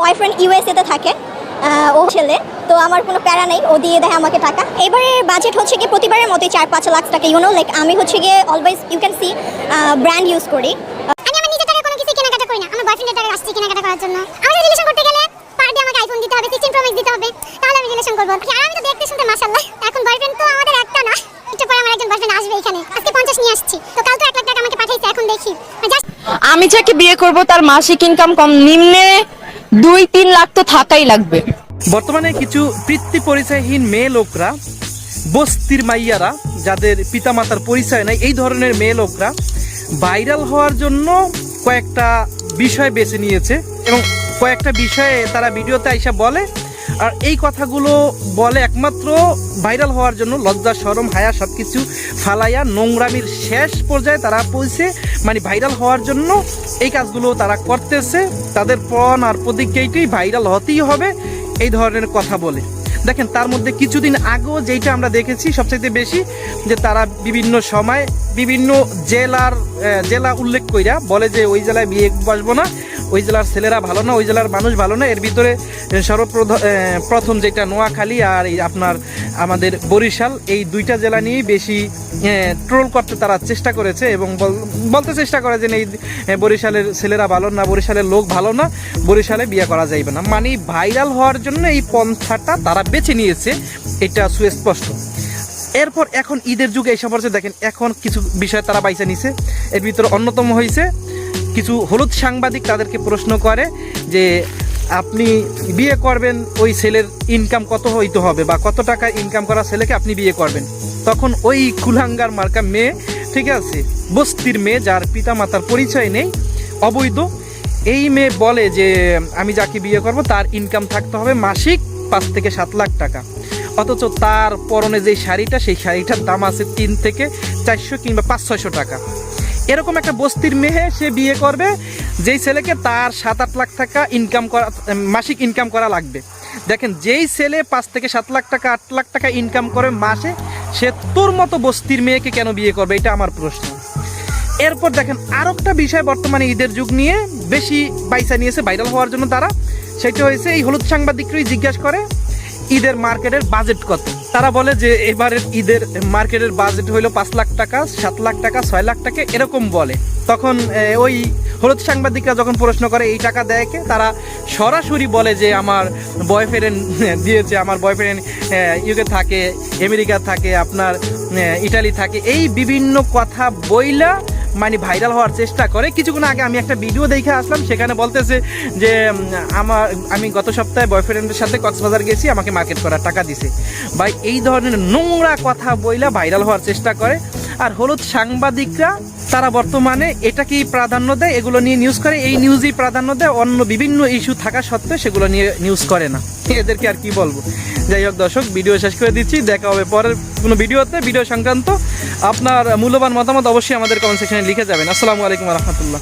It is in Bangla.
বয়ফ্রেন্ড ইউএসএতে থাকে ও ছেলে তো আমার কোনো প্যারা নেই ও দিয়ে দেয় আমাকে টাকা। এবারে বাজেট হচ্ছে গিয়ে প্রতিবারের মতোই চার পাঁচ লাখ টাকা ইউনো লাইক আমি হচ্ছে গিয়ে always you can see brand use করি। আমি আমার নিজের কোনো কিছু কেনাকাটা করি না আমার বয়ফ্রেন্ডের টাকা আসছে কেনাকাটা করার জন্য। আমাদের রিলেশন করতে গেলে পার ডে আমাকে আইফোন দিতে হবে সিক্সটিন প্রো ম্যাক্স দিতে হবে। তাহলে আমি রিলেশন করব। আর আমি তো দেখতে শুনতে মাশাআল্লাহ এখন বয়ফ্রেন্ড তো আমাদের একটা না একটু পরে আমার একজন বয়ফ্রেন্ড আসবে এখানে। আজকে নিয়ে আসছি তো কাল তো এক লাখ টাকা আমাকে পাঠাইছে এখন দেখি। আমি যাকে বিয়ে করব তার মাসিক ইনকাম কম নিম্নে দুই তিন লাখ তো থাকাই লাগবে। বর্তমানে কিছু পিতৃ পরিচয়হীন মেয়ে লোকরা, বস্তির মাইয়ারা, যাদের পিতামাতার পরিচয় নাই, এই ধরনের মেয়ে লোকরা ভাইরাল হওয়ার জন্য কয়েকটা বিষয় বেছে নিয়েছে এবং কয়েকটা বিষয়ে তারা ভিডিওতে আইসা বলে আর এই কথাগুলো বলে একমাত্র ভাইরাল হওয়ার জন্য লজ্জা, সরম, হায়া সব কিছু ফালাইয়া নোংরামির শেষ পর্যায়ে তারা পৌঁছে মানে ভাইরাল হওয়ার জন্য এই কাজগুলো তারা করতেছে। তাদের পণ আর প্রতিজ্ঞাইটাই ভাইরাল হতেই হবে, এই ধরনের কথা বলে। দেখেন, তার মধ্যে কিছুদিন আগেও যেইটা আমরা দেখেছি সবচাইতে বেশি, যে তারা বিভিন্ন সময় বিভিন্ন জেলার জেলা উল্লেখ কইরা বলে যে ওই জেলায় বিয়ে বসবো না, ওই জেলার ছেলেরা ভালো না, ওই জেলার মানুষ ভালো না, এর ভিতরে সর্বপ্রথম যেটা নোয়াখালী আর এই আপনার আমাদের বরিশাল, এই দুইটা জেলা নিয়েই বেশি ট্রোল করতে তারা চেষ্টা করেছে এবং বল- বলতে চেষ্টা করে যে এই বরিশালের ছেলেরা ভালো না, বরিশালের লোক ভালো না, বরিশালে বিয়ে করা যাইবে না। মানে ভাইরাল হওয়ার জন্য এই পন্থাটা তারা বেছে নিয়েছে, এটা সুস্পষ্ট। এরপর এখন ঈদের যুগে এসে পড়ছে, দেখেন, এখন কিছু বিষয় তারা বাইছে নিছে। এর ভিতরে অন্যতম হয়েছে কিছু হলুদ সাংবাদিক তাদেরকে প্রশ্ন করে যে আপনি বিয়ে করবেন, ওই ছেলের ইনকাম কত হইতে হবে বা কত টাকা ইনকাম করা ছেলেকে আপনি বিয়ে করবেন? তখন ওই কুলাঙ্গার মার্কা মেয়ে, ঠিক আছে, বস্তির মেয়ে যার পিতা মাতার পরিচয় নেই, অবৈধ, এই মেয়ে বলে যে, আমি যাকে বিয়ে করব, তার ইনকাম থাকতে হবে মাসিক পাঁচ থেকে সাত লাখ টাকা। অথচ তার পরনে যে শাড়িটা, সেই শাড়িটার দাম আছে তিন থেকে চারশো কিংবা পাঁচ ছয়শো টাকা। এরকম একটা বস্তির মেয়ে সে বিয়ে করবে, যেই ছেলেকে তার সাত আট লাখ টাকা ইনকাম করা, মাসিক ইনকাম করা লাগবে। দেখেন, যেই ছেলে পাঁচ থেকে সাত লাখ টাকা, আট লাখ টাকা ইনকাম করে মাসে, সে তোর মতো বস্তির মেয়েকে কেন বিয়ে করবে? এটা আমার প্রশ্ন। এরপর দেখেন আর একটা বিষয় বর্তমানে ঈদের যুগ নিয়ে বেশি বাইসা নিয়েছে ভাইরাল হওয়ার জন্য তারা। সেটা হয়েছে, এই হলুদ সাংবাদিকরাই জিজ্ঞাসা করে ঈদের মার্কেটের বাজেট কত? তারা বলে যে এবারের ঈদের মার্কেটের বাজেট হইল পাঁচ লাখ টাকা, সাত লাখ টাকা, ছয় লাখ টাকা, এরকম বলে। তখন ওই হলুদ সাংবাদিকরা যখন প্রশ্ন করে, এই টাকা দেয় কে? তারা সরাসরি বলে যে, আমার বয়ফ্রেন্ড দিয়েছে, আমার বয়ফ্রেন্ড ইউকে থাকে আমেরিকা থাকে, আপনার ইটালি থাকে। এই বিভিন্ন কথা বইলা মানে ভাইরাল হওয়ার চেষ্টা করে। কিছুক্ষণ আগে আমি একটা ভিডিও দেখে আসলাম, সেখানে বলতেছে যে আমার, আমি গত সপ্তাহে বয়ফ্রেন্ডের সাথে কক্সবাজার গেছি, আমাকে মার্কেট করার টাকা দিছে। ভাই, এই ধরনের নোংরা কথা বইলা ভাইরাল হওয়ার চেষ্টা করে। আর হলুদ সাংবাদিকরা, তারা বর্তমানে এটাকেই প্রাধান্য দেয়, এগুলো নিয়ে নিউজ করে। এই নিউজই প্রাধান্য দেয়, অন্য বিভিন্ন ইস্যু থাকা সত্ত্বেও সেগুলো নিয়ে নিউজ করে না। এদেরকে আর কি বলব? যাই হোক দর্শক ভিডিও শেষ করে দিচ্ছি, দেখা হবে পরের কোনো ভিডিওতে ভিডিও সংক্রান্ত আপনার মূল্যবান মতামত অবশ্যই আমাদের কমেন্ট সেকশনে লিখে যাবেন। আসসালামু আলাইকুম রহমতুল্লাহ।